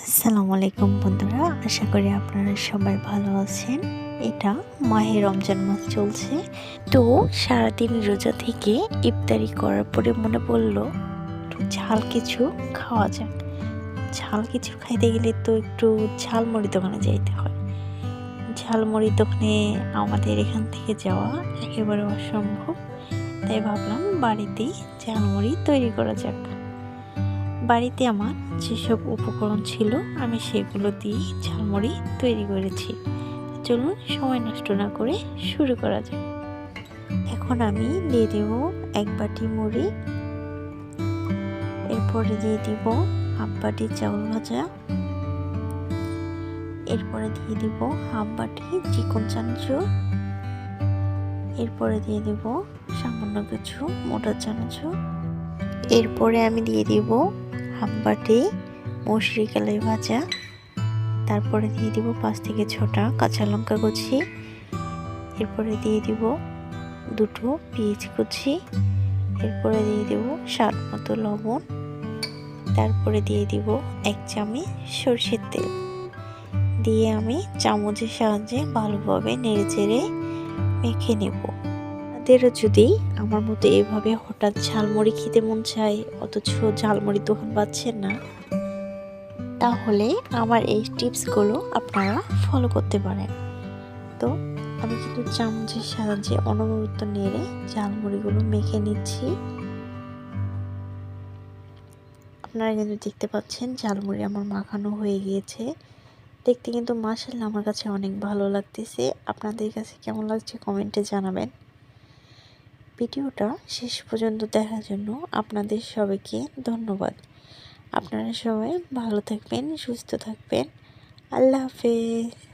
আসসালামু আলাইকুম বন্ধুরা, আশা করি আপনারা সবাই ভালো আছেন। এটা মাহে রমজান মাস চলছে। তো সারাদিন রোজা থেকে ইফতারি করার পরে মনে পড়ল, একটু ঝাল কিছু খাওয়া যাক। ঝাল কিছু খাইতে গেলে তো একটু ঝালমুড়ি দোকানে যাইতে হয়। ঝালমুড়ি দোকানে আমাদের এখান থেকে যাওয়া একেবারে অসম্ভব। তাই ভাবলাম বাড়িতেই ঝালমুড়ি তৈরি করা যাক। বাড়িতে আমার যেসব উপকরণ ছিল, আমি সেগুলো দিয়ে ঝালমুড়ি তৈরি করেছি। চলুন সময় নষ্ট না করে শুরু করা যাক। এখন আমি দিয়ে দেব এক বাটি মুড়ি। এরপরে দিয়ে দিব হাফ বাটি চাউল ভাজা। এরপরে দিয়ে দিব হাফ বাটি চিকন চানাচুর। এরপরে দিয়ে দিব সামান্য কিছু মোটা চানাচুর। এরপরে আমি দিয়ে দিব হাফ বাটি মসুরি কালাই ভাজা, তারপরে দিয়ে দিব পাঁচ থেকে ছটা কাঁচা লঙ্কা কুচি। এরপরে দিয়ে দিব দুটো পেঁয়াজ কুচি। এরপরে দিয়ে দিব স্বাদ মতো লবণ। তারপরে দিয়ে দিব এক চামচ সরষের তেল। দিয়ে আমি চামচের সাহায্যে ভালোভাবে নেড়ে চেড়ে মেখে নেব। আপনাদেরও যদি আমার মতো এভাবে হঠাৎ ঝালমুড়ি খেতে মন চায়, অথচ ঝালমুড়ির দোকান পাচ্ছেন না, তাহলে আমার এই টিপসগুলো আপনারা ফলো করতে পারেন। তো আমি কিন্তু চামচের সাহায্যে অনবরত নেড়ে ঝালমুড়িগুলো মেখে নিচ্ছি। আপনারা কিন্তু দেখতে পাচ্ছেন ঝালমুড়ি আমার মাখানো হয়ে গিয়েছে। দেখতে কিন্তু মাসাল্লাহ আমার কাছে অনেক ভালো লাগতেছে। আপনাদের কাছে কেমন লাগছে কমেন্টে জানাবেন। ভিডিওটা শেষ পর্যন্ত দেখার জন্য আপনাদের সবাইকে ধন্যবাদ। আপনারা সবাই ভালো থাকবেন, সুস্থ থাকবেন। আল্লাহ হাফেজ।